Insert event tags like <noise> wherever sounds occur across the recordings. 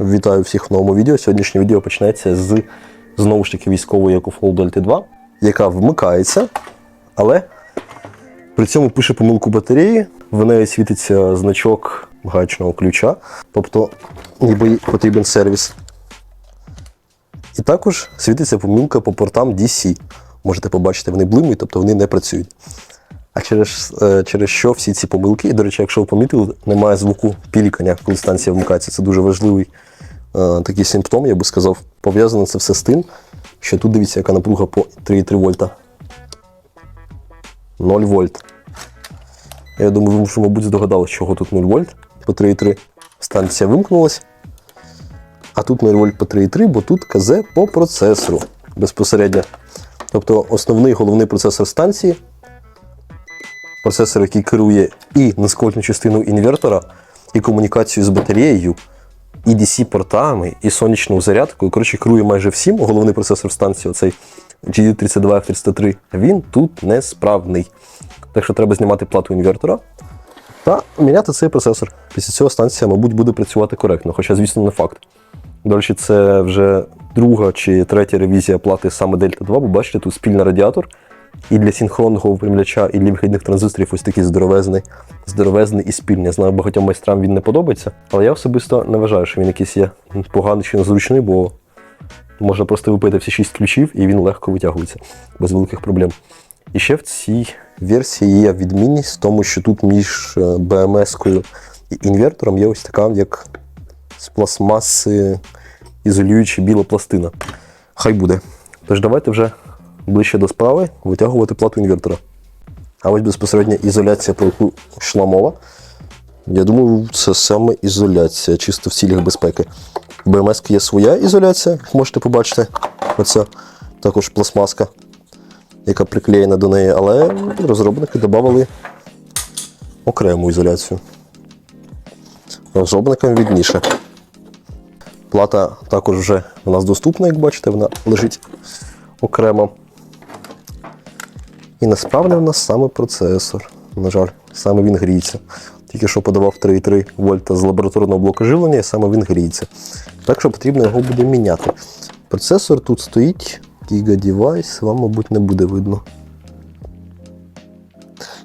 Вітаю всіх в новому відео. Сьогоднішнє відео почнеться з знову ж таки військової EcoFlow Delta 2, яка вмикається, але при цьому пише помилку батареї. В неї світиться значок гаечного ключа, тобто ніби потрібен сервіс. І також світиться помилка по портам DC. Можете побачити, вони блимують, тобто вони не працюють. А через, е, через що всі ці помилки, і, до речі, якщо ви помітили, немає звуку пілікання, коли станція вмикається. Це дуже важливий е, такий симптом, я би сказав. Пов'язано це все з тим, що тут дивіться, яка напруга по 3,3 вольта. 0 вольт. Я думаю, ви вже, мабуть, здогадалися, чого тут 0 вольт по 3,3. Станція вимкнулась. А тут 0 вольт по 3,3, бо тут КЗ по процесору безпосередньо. Тобто основний головний процесор станції процесор, який керує і низьковольтну частину інвертора, і комунікацію з батареєю, і DC-портами, і сонячною зарядкою. Коротше, керує майже всім. Головний процесор станції, оцей GD32F303, він тут несправний. Так що треба знімати плату інвертора та міняти цей процесор. Після цього станція, мабуть, буде працювати коректно, хоча, звісно, не факт. До речі, це вже друга чи третя ревізія плати саме Delta 2, бо бачите, тут спільний радіатор. І для синхронного випрямляча, і для вихідних транзисторів ось такий здоровезний, здоровезний і спільний. Я знаю, багатьом майстрам він не подобається, але я особисто не вважаю, що він якийсь є поганий чи незручний, бо можна просто випити всі шість ключів, і він легко витягується без великих проблем. І ще в цій версії є відмінність в тому, що тут між е, BMS-кою і інвертором є ось така, як з пластмаси ізолююча біла пластина. Хай буде. Тож давайте вже ближче до справи витягувати плату інвертора. А ось безпосередня ізоляція, про яку йшла мова. Я думаю, це саме ізоляція, чисто в цілях безпеки. BMS є своя ізоляція, як можете побачити. Оця також пластмаска, яка приклеєна до неї, але розробники додали окрему ізоляцію. Розробникам відніше. Плата також вже у нас доступна, як бачите, вона лежить окремо. І насправді в нас саме процесор. На жаль, саме він гріється. Тільки що подавав 3,3 вольта з лабораторного блоку живлення, і саме він гріється. Так що потрібно його буде міняти. Процесор тут стоїть, Giga Device, вам, мабуть, не буде видно.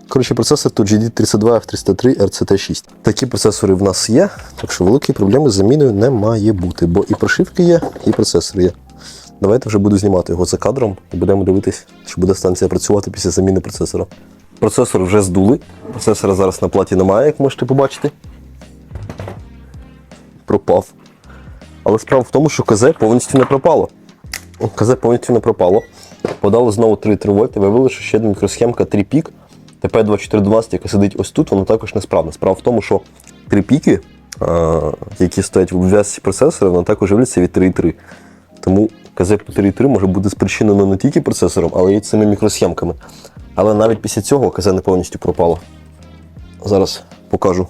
Коротше, процесор тут GD32F303 RCT6. Такі процесори в нас є, так що великої проблеми з заміною не має бути, бо і прошивки є, і процесор є. Давайте вже буду знімати його за кадром і будемо дивитись, чи буде станція працювати після заміни процесора. Процесор вже здули. Процесора зараз на платі немає, як можете побачити. Пропав. Але справа в тому, що КЗ повністю не пропало. КЗ повністю не пропало. Подали знову 3,3 вольти, виявили, що ще мікросхемка 3 пік. ТП-2412, яка сидить ось тут, вона також несправна. Справа в тому, що 3 піки, які стоять в обв'язці процесора, вона також живляться від 3,3. Тому КЗ по 3.3 може бути спричинено не тільки процесором, але й цими мікросхемками. Але навіть після цього КЗ не повністю пропало. Зараз покажу.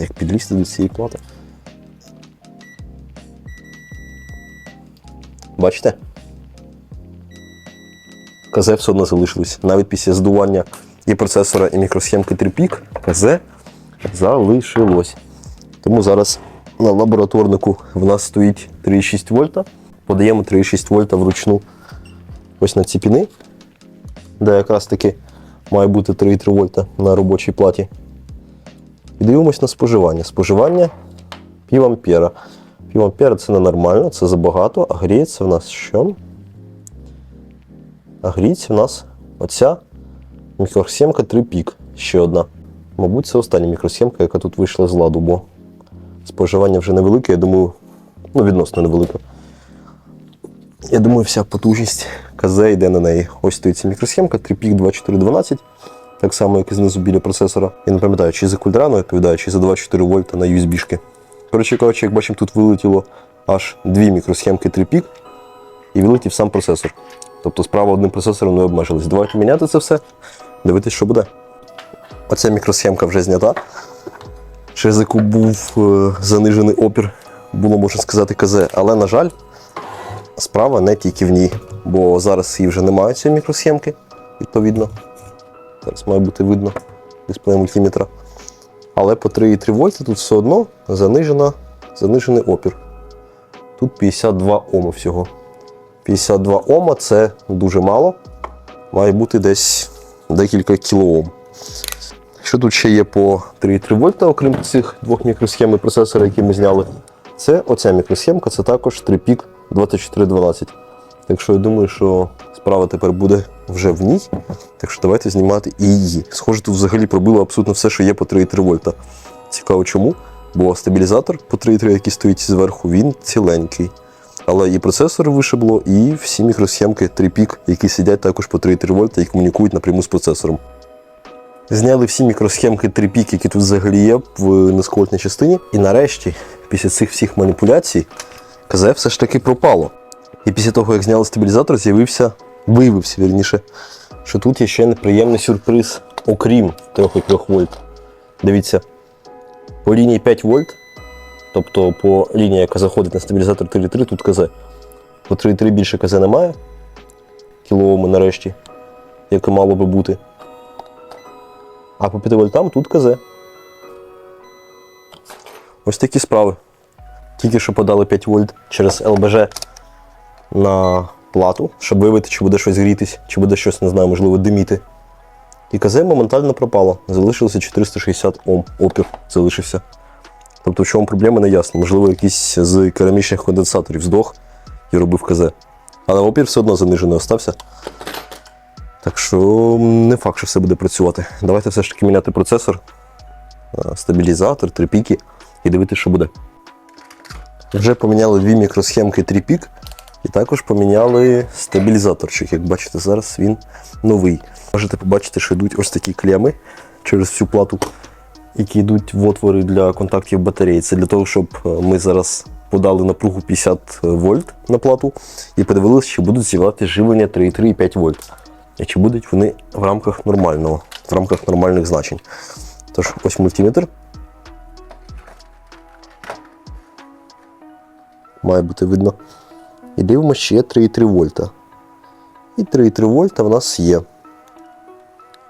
Як підлізти до цієї плати. Бачите? КЗ все одно залишилось. Навіть після здування і процесора, і мікросхемки 3-пік КЗ залишилось. Тому зараз на лабораторнику в нас стоїть 3,6 вольта. Подаємо 3,6 вольта вручну ось на ці піни, де якраз таки має бути 3,3 вольта на робочій платі. І дивимось на споживання. Споживання пів ампера. Пів ампера це ненормально, це забагато, а гріється в нас що? А гріється в нас оця мікросхемка 3 пік. Ще одна. Мабуть, це остання мікросхемка, яка тут вийшла з ладу, бо споживання вже невелике, я думаю, ну, відносно невелике. Я думаю, вся потужність КЗ йде на неї. Ось стоїть ця мікросхемка 3PIC 2412, так само, як і знизу біля процесора. Я не пам'ятаю, чи за кульдрану відповідає, чи за 24 вольта на USB-шки. Коротше кажучи, як бачимо, тут вилетіло аж дві мікросхемки 3PIC і вилетів сам процесор. Тобто справа одним процесором не обмежились. Давайте міняти це все, дивитись, що буде. Оця мікросхемка вже знята через яку був е, занижений опір, було можна сказати, КЗ. Але, на жаль, справа не тільки в ній, бо зараз її вже немає цієї мікросхемки, відповідно. Зараз має бути видно дисплей мультиметра. Але по 3,3 вольта тут все одно занижена, занижений опір. Тут 52 Ома всього. 52 Ома це дуже мало. Має бути десь декілька кілоом. Що тут ще є по 3,3 вольта, окрім цих двох мікросхем і процесора, які ми зняли? Це оця мікросхемка, це також 3PIC 2412. Так що я думаю, що справа тепер буде вже в ній. Так що давайте знімати і її. Схоже, тут взагалі пробило абсолютно все, що є по 3,3 вольта. Цікаво чому? Бо стабілізатор по 3,3, який стоїть зверху, він ціленький. Але і процесор вишибло, і всі мікросхемки 3PIC, які сидять також по 3,3 вольта і комунікують напряму з процесором. Зняли всі мікросхемки 3PIC, які тут взагалі є в низьковольтній частині. І нарешті, після цих всіх маніпуляцій, КЗ все ж таки пропало. І після того, як зняли стабілізатор, з'явився, виявився вірніше, що тут є ще неприємний сюрприз, окрім 3,3 вольт. Дивіться, по лінії 5 вольт, тобто по лінії, яка заходить на стабілізатор 3,3, тут КЗ. По 3,3 більше КЗ немає. Кіловому нарешті, як і мало би бути. А по 5 вольтам тут КЗ. Ось такі справи. Тільки що подали 5 вольт через ЛБЖ на плату, щоб виявити, чи буде щось грітись, чи буде щось, не знаю, можливо, диміти. І КЗ моментально пропало. Залишилося 460 Ом. Опір залишився. Тобто, в чому проблема, не ясно. Можливо, якийсь з керамічних конденсаторів здох і робив КЗ. Але опір все одно занижений остався. Так що не факт, що все буде працювати. Давайте все ж таки міняти процесор, е, стабілізатор, трипіки і дивитися, що буде. Вже поміняли дві мікросхемки трипік і також поміняли стабілізаторчик. Як бачите, зараз він новий. Можете побачити, що йдуть ось такі клями через всю плату, які йдуть в отвори для контактів батареї. Це для того, щоб е, ми зараз подали напругу 50 вольт на плату і подивилися, чи будуть з'являти живлення 3,3 і 5 вольт. І чи будуть вони в рамках нормального, в рамках нормальних значень. Тож, ось мультиметр. Має бути видно. І дивимося, є 3,3 вольта. І 3,3 вольта в нас є.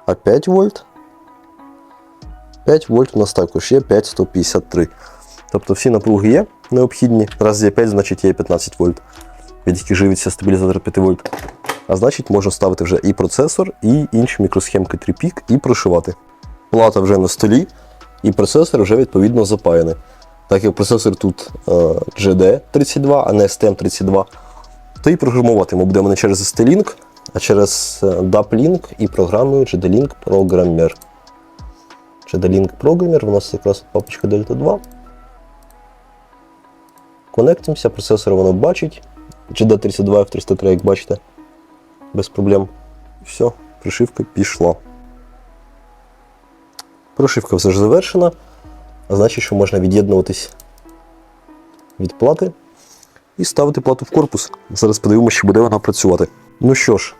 А 5 вольт. 5 вольт у нас також є 5,153. Тобто всі напруги є необхідні. Раз є 5, значить є 15 вольт, від яких живиться стабілізатор 5 вольт. А значить, можна ставити вже і процесор, і інші мікросхемки 3PIC і прошивати. Плата вже на столі, і процесор вже відповідно запаяний. Так як процесор тут е, GD32, а не STM32, то і програмувати ми будемо не через ST-Link, а через е, DAP-Link і програмою GD-Link Programmer. GD-Link Programmer, у нас якраз папочка Delta 2. Конектимося, процесор воно бачить. GD32 F303, як бачите без проблем. Все, прошивка пішла. Прошивка все ж завершена, а значить, що можна від'єднуватись від плати і ставити плату в корпус. Зараз подивимося, чи буде вона працювати. Ну що ж,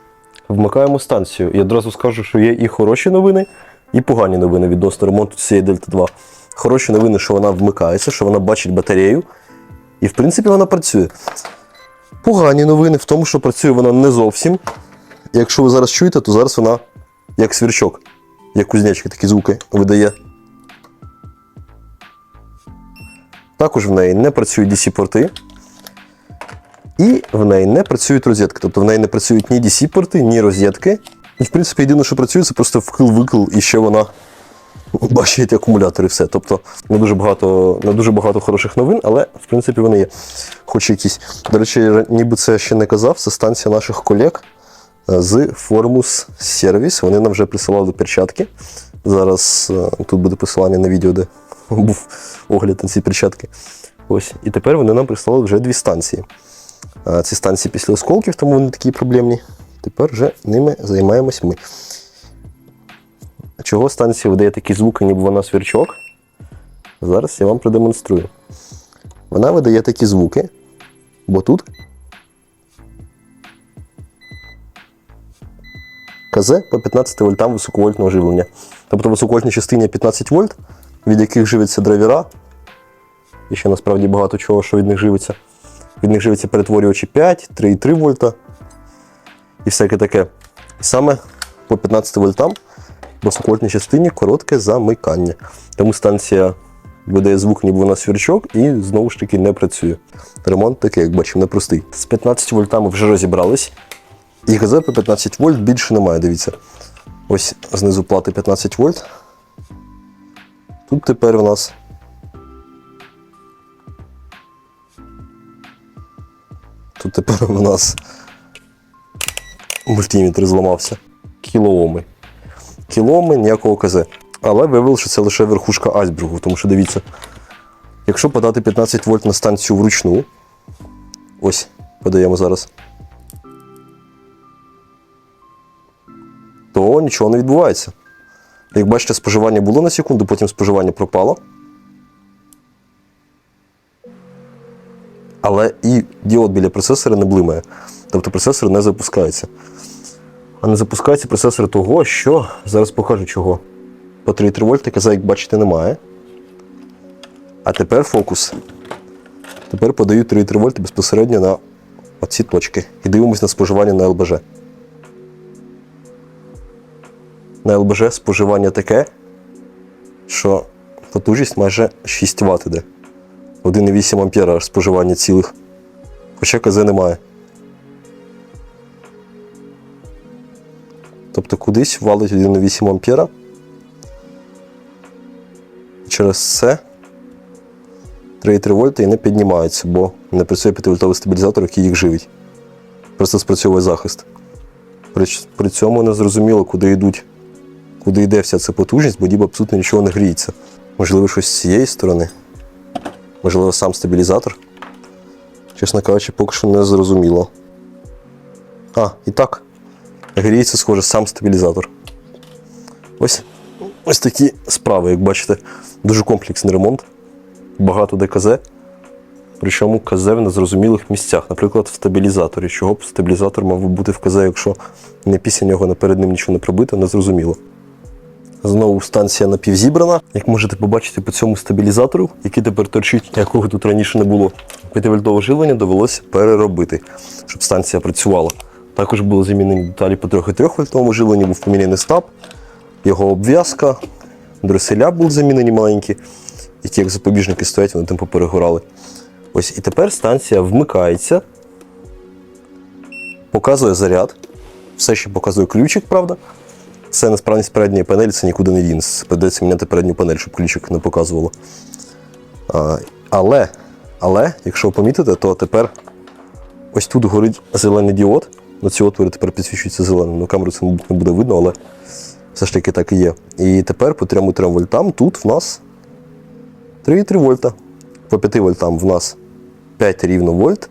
вмикаємо станцію. І одразу скажу, що є і хороші новини, і погані новини відносно ремонту цієї Delta 2. Хороші новини, що вона вмикається, що вона бачить батарею, і в принципі вона працює. Погані новини в тому, що працює вона не зовсім. Якщо ви зараз чуєте, то зараз вона як свірчок, як кузнечки такі звуки видає. Також в неї не працюють DC-порти. І в неї не працюють розетки. Тобто в неї не працюють ні DC-порти, ні розетки. І, в принципі, єдине, що працює, це просто вкил-викил, і ще вона бачить акумулятор і все. Тобто не дуже багато, не дуже багато хороших новин, але в принципі вони є. Хоч якісь. До речі, ніби це ще не казав, це станція наших колег з Formus Service. Вони нам вже присилали перчатки. Зараз е, тут буде посилання на відео, де <laughs> був огляд на ці перчатки. Ось. І тепер вони нам прислали вже дві станції. Е, Ці станції після осколків, тому вони такі проблемні. Тепер вже ними займаємось ми. Чого станція видає такі звуки, ніби вона свірчок? Зараз я вам продемонструю. Вона видає такі звуки, бо тут КЗ по 15 вольтам високовольтного живлення. Тобто в високовольтній частині 15 вольт, від яких живиться драйвера. І ще насправді багато чого, що від них живиться. Від них живиться перетворювачі 5, 3,3 вольта і всяке таке. І саме по 15 вольтам в високовольтній частині коротке замикання. Тому станція видає звук, ніби вона свірчок, і знову ж таки не працює. Ремонт такий, як бачимо, непростий. З 15 вольтами вже розібрались. І ГЗ по 15 вольт більше немає, дивіться. Ось знизу плати 15 вольт. Тут тепер у нас. Тут тепер у нас мультиметр зламався. Кілооми. Кілооми, ніякого КЗ. Але виявилося, що це лише верхушка айсбергу, тому що дивіться, якщо подати 15 вольт на станцію вручну, ось, подаємо зараз, то нічого не відбувається. Як бачите, споживання було на секунду, потім споживання пропало. Але і діод біля процесора не блимає. Тобто процесор не запускається. А не запускається процесор того, що зараз покажу чого. По 3,3 вольта каза, як бачите, немає. А тепер фокус. Тепер подаю 3,3 вольта безпосередньо на оці точки. І дивимось на споживання на ЛБЖ. На ЛБЖ споживання таке, що потужність майже 6 Вт іде. 1,8 ампера споживання цілих. Хоча КЗ немає. Тобто кудись валить 1,8 ампера. Через це 3,3 вольта і не піднімається, бо не працює 5-вольтовий стабілізатор, який їх живить. Просто спрацьовує захист. При, при цьому не зрозуміло, куди йдуть, куди йде вся ця потужність, бо ніби абсолютно нічого не гріється. Можливо, щось з цієї сторони. Можливо, сам стабілізатор. Чесно кажучи, поки що не зрозуміло. А, і так. Гріється, схоже, сам стабілізатор. Ось, ось такі справи, як бачите, дуже комплексний ремонт. Багато ДКЗ. Причому КЗ в незрозумілих місцях. Наприклад, в стабілізаторі. Чого б стабілізатор мав би бути в КЗ, якщо не після нього наперед ним нічого не прибито, незрозуміло. Знову станція напівзібрана. Як можете побачити по цьому стабілізатору, який тепер торчить, якого тут раніше не було, 5-вольтове живлення довелося переробити, щоб станція працювала. Також були замінені деталі по 3,3 вольтовому живленню, був поміняний стаб, його обв'язка, дреселя були замінені маленькі, які як запобіжники стоять, вони там поперегорали. Ось і тепер станція вмикається, показує заряд, все ще показує ключик, правда. Це несправність передньої панелі, це нікуди не дінеться. Придеться міняти передню панель, щоб ключик не показувало. А, але, але, якщо ви помітите, то тепер ось тут горить зелений діод. На ці отвори тепер підсвічується зеленим. На камеру це не буде видно, але все ж таки так і є. І тепер по 3,3 вольтам тут в нас 3,3 вольта. По 5 вольтам в нас 5 рівно вольт.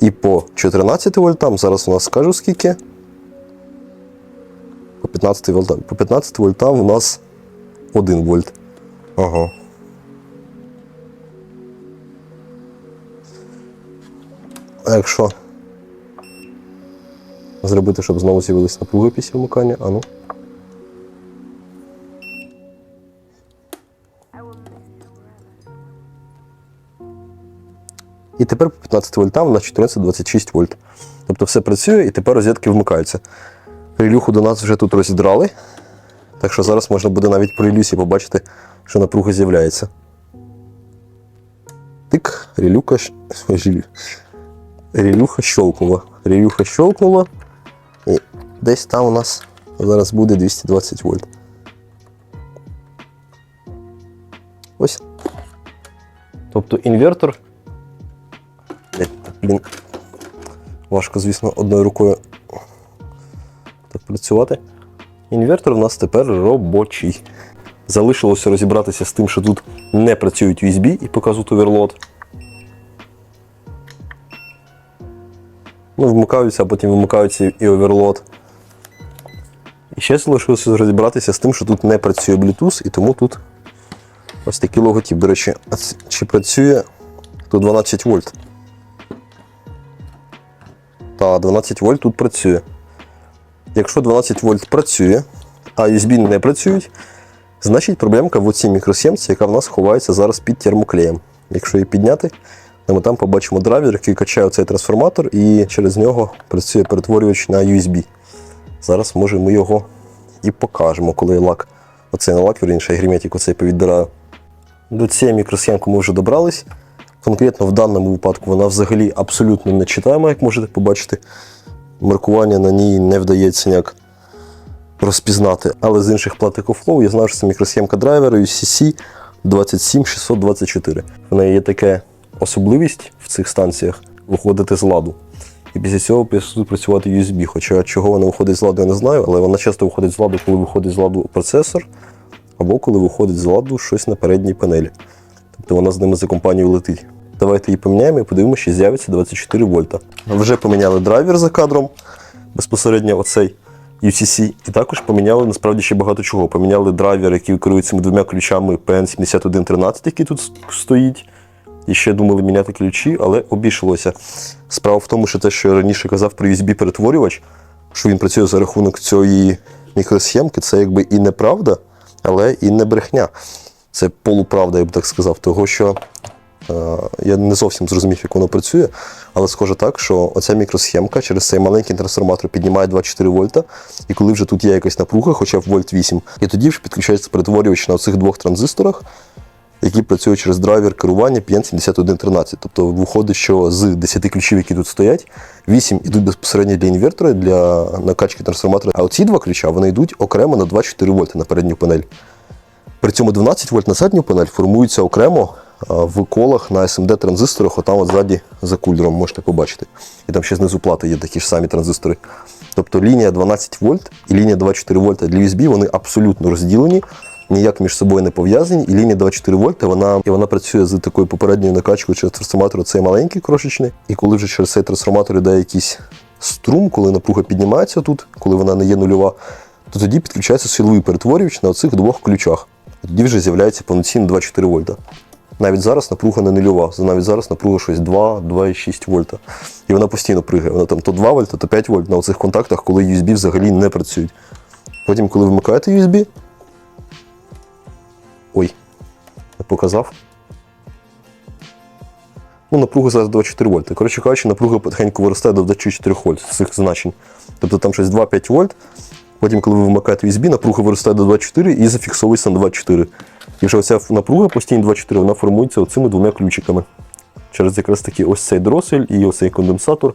І по 14 вольтам, зараз у нас скажу скільки. По 15 вольтам. По 15 вольтам у нас 1 вольт. Ага. А якщо зробити, щоб знову з'явилися напруги після вмикання, а ну. І тепер по 15 вольтам у нас 14-26 вольт. Тобто все працює і тепер розетки вмикаються. Релюху до нас вже тут розідрали. Так що зараз можна буде навіть по релюсі побачити, що напруга з'являється. Тик, релюка. Релюха <laughs> щолкнула. Релюха щолкнула. І десь там у нас зараз буде 220 вольт. Ось. Тобто інвертор. Блін. Важко, звісно, одною рукою так працювати. Інвертор у нас тепер робочий. Залишилося розібратися з тим, що тут не працюють USB і показують оверлот. Ну, вмикаються, а потім вимикаються і оверлот. І ще залишилося розібратися з тим, що тут не працює Bluetooth, і тому тут ось такий логотип. До речі, чи працює тут 12 вольт? Та, 12 вольт тут працює. Якщо 12 вольт працює, а USB не працюють, значить проблемка в оцій мікросхемці, яка в нас ховається зараз під термоклеєм. Якщо її підняти, то ми там побачимо драйвер, який качає цей трансформатор, і через нього працює перетворювач на USB. Зараз може ми його і покажемо, коли лак, оцей не лак, вірніше, герметик оцей повідбираю. До цієї мікросхемки ми вже добрались. Конкретно в даному випадку вона взагалі абсолютно не читаємо, як можете побачити. Маркування на ній не вдається ніяк розпізнати. Але з інших плат EcoFlow я знаю, що це мікросхемка драйвера UCC 27624. В неї є така особливість в цих станціях виходити з ладу. І після цього працювати USB. Хоча чого вона виходить з ладу, я не знаю, але вона часто виходить з ладу, коли виходить з ладу процесор, або коли виходить з ладу щось на передній панелі. Тобто вона з ними за компанією летить. Давайте її поміняємо і подивимося, чи з'явиться 24 вольта. Вже поміняли драйвер за кадром, безпосередньо оцей UCC. І також поміняли насправді ще багато чого. Поміняли драйвер, який керує цими двома ключами PN7113, який тут стоїть. І ще думали міняти ключі, але обійшлося. Справа в тому, що те, що я раніше казав про USB-перетворювач, що він працює за рахунок цієї мікросхемки, це якби і неправда, але і не брехня. Це полуправда, я б так сказав, того що я не зовсім зрозумів, як воно працює, але схоже так, що оця мікросхемка через цей маленький трансформатор піднімає 24 вольта, і коли вже тут є якась напруга, хоча б вольт 8, і тоді вже підключається перетворювач на цих двох транзисторах, які працюють через драйвер керування PN7113. Тобто виходить, що з 10 ключів, які тут стоять, 8 йдуть безпосередньо для інвертора, для накачки трансформатора. А оці два ключа вони йдуть окремо на 24 вольти на передню панель. При цьому 12 вольт на задню панель формуються окремо в колах на SMD транзисторах, отам от ззаді за кулером можете побачити. І там ще знизу плати є такі ж самі транзистори. Тобто лінія 12 вольт і лінія 24 вольта для USB вони абсолютно розділені, ніяк між собою не пов'язані. І лінія 24 вольта вона, і вона працює з такою попередньою накачкою через трансформатор, цей маленький крошечний. І коли вже через цей трансформатор йде якийсь струм, коли напруга піднімається тут, коли вона не є нульова, то тоді підключається силовий перетворювач на цих двох ключах. Тоді вже з'являється повноцінно 24 вольта. Навіть зараз напруга не нульова, навіть зараз напруга щось 2, 2,6 вольта. І вона постійно пригає. Вона там то 2 вольта, то 5 вольт на оцих контактах, коли USB взагалі не працюють. Потім, коли вмикаєте USB. Ой, не показав. Ну, напруга зараз 24 вольта. Коротше кажучи, напруга потихеньку виростає до 24 вольт з цих значень. Тобто там щось 2-5 вольт. Потім, коли ви вмикаєте USB, напруга виростає до 24 і зафіксовується на 24. І вже оця напруга постійно 24, вона формується оцими двома ключиками. Через якраз таки ось цей дросель і оцей конденсатор,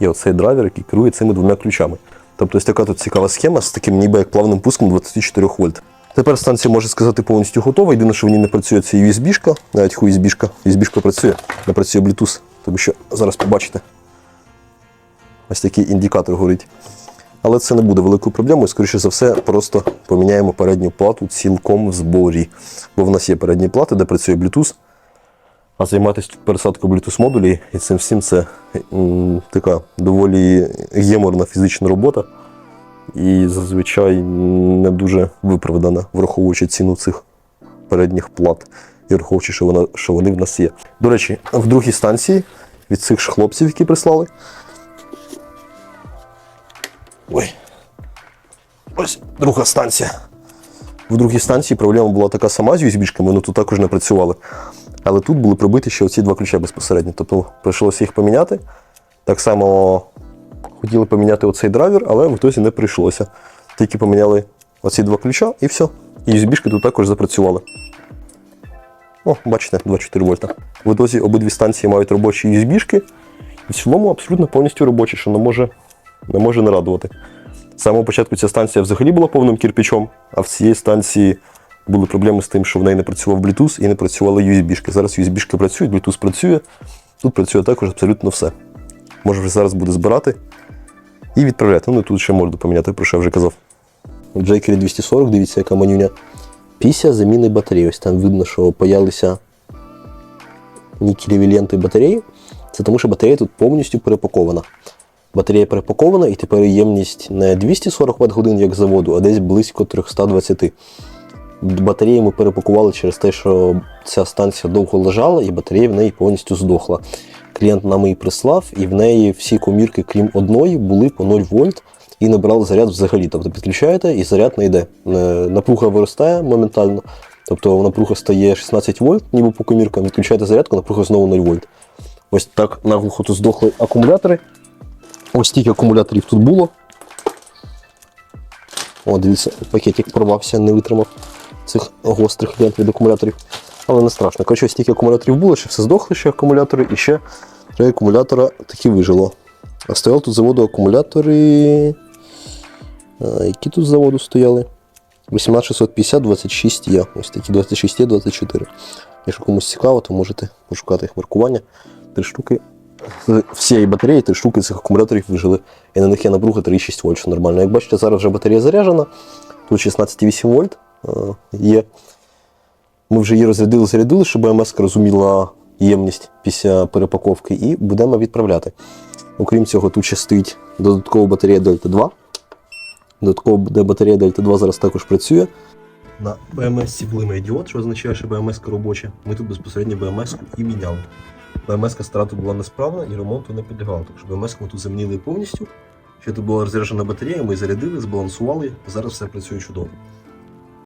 і оцей драйвер, який керує цими двома ключами. Тобто ось така тут цікава схема з таким ніби як плавним пуском 24 вольт. Тепер станція може сказати повністю готова. Єдине, що в ній не працює, це USB-шка, навіть USB-шка. USB-шка працює, не працює Bluetooth, тому що зараз побачите. Ось такий індикатор горить. Але це не буде великою проблемою. Скоріше за все, просто поміняємо передню плату цілком в зборі. Бо в нас є передні плати, де працює Bluetooth. А займатися тут пересадкою Bluetooth модулі і цим всім це м, така доволі геморна фізична робота. І зазвичай не дуже виправдана, враховуючи ціну цих передніх плат і враховуючи, що, вона, що вони в нас є. До речі, в другій станції від цих ж хлопців, які прислали, Ой. Ось друга станція. В другій станції проблема була така сама з USB-шками, вони тут також не працювали. Але тут були прибиті ще оці два ключа безпосередньо. Тобто прийшлося їх поміняти. Так само хотіли поміняти оцей драйвер, але в ітозі не прийшлося. Тільки поміняли оці два ключа і все. І USB-шки тут також запрацювали. О, бачите, 24 вольта. В ітозі обидві станції мають робочі USB-шки. І в цілому абсолютно повністю робочі, що не може не може не радувати. З самого початку ця станція взагалі була повним кирпичом, а в цій станції були проблеми з тим, що в неї не працював Bluetooth і не працювали USB-шки. Зараз USB-шки працюють, Bluetooth працює. Тут працює також абсолютно все. Може вже зараз буде збирати і відправляти. Ну тут ще морду поміняти, про що я вже казав. Jackery 240, дивіться, яка манюня. Після заміни батареї. Ось там видно, що паялися нікелеві ленти батареї. Це тому, що батарея тут повністю перепакована. Батарея перепакована і тепер ємність не 240 Вт годин, як заводу, а десь близько 320. Батареї ми перепакували через те, що ця станція довго лежала і батарея в неї повністю здохла. Клієнт нам її прислав, і в неї всі комірки, крім одної, були по 0 вольт і не заряд взагалі. Тобто підключаєте і заряд не йде. Е, Напруга виростає моментально. Тобто напруга стає 16 вольт, ніби по коміркам, відключаєте зарядку, напруга знову 0 вольт. Ось так наглухо тут здохли акумулятори. Ось стільки акумуляторів тут було. О, дивіться, пакетик порвався, не витримав цих гострих лент від акумуляторів. Але не страшно. Коротше, стільки акумуляторів було, ще все здохли, ще акумулятори, і ще три акумулятора таки вижило. А стояли тут заводу акумулятори. А, які тут заводу стояли? 18650, 26 є. Ось такі 26 є, 24. Якщо комусь цікаво, то можете пошукати їх маркування. Три штуки з всієї батареї, три штуки цих акумуляторів вижили. І на них є напруга 3,6 вольт, що нормально. Як бачите, зараз вже батарея заряджена. Тут 16,8 вольт е, є. Ми вже її розрядили, зарядили, щоб АМС розуміла ємність після перепаковки, і будемо відправляти. Окрім цього, тут ще додаткова батарея Delta 2. Додаткова батарея Delta 2 зараз також працює. На БМС блимає діод, що означає, що БМС робоча. Ми тут безпосередньо БМС і міняли. БМС страту була несправна і ремонту не підлягала. Так що БМС ми тут замінили повністю. Ще тут була розряджена батарея, ми зарядили, збалансували, зараз все працює чудово.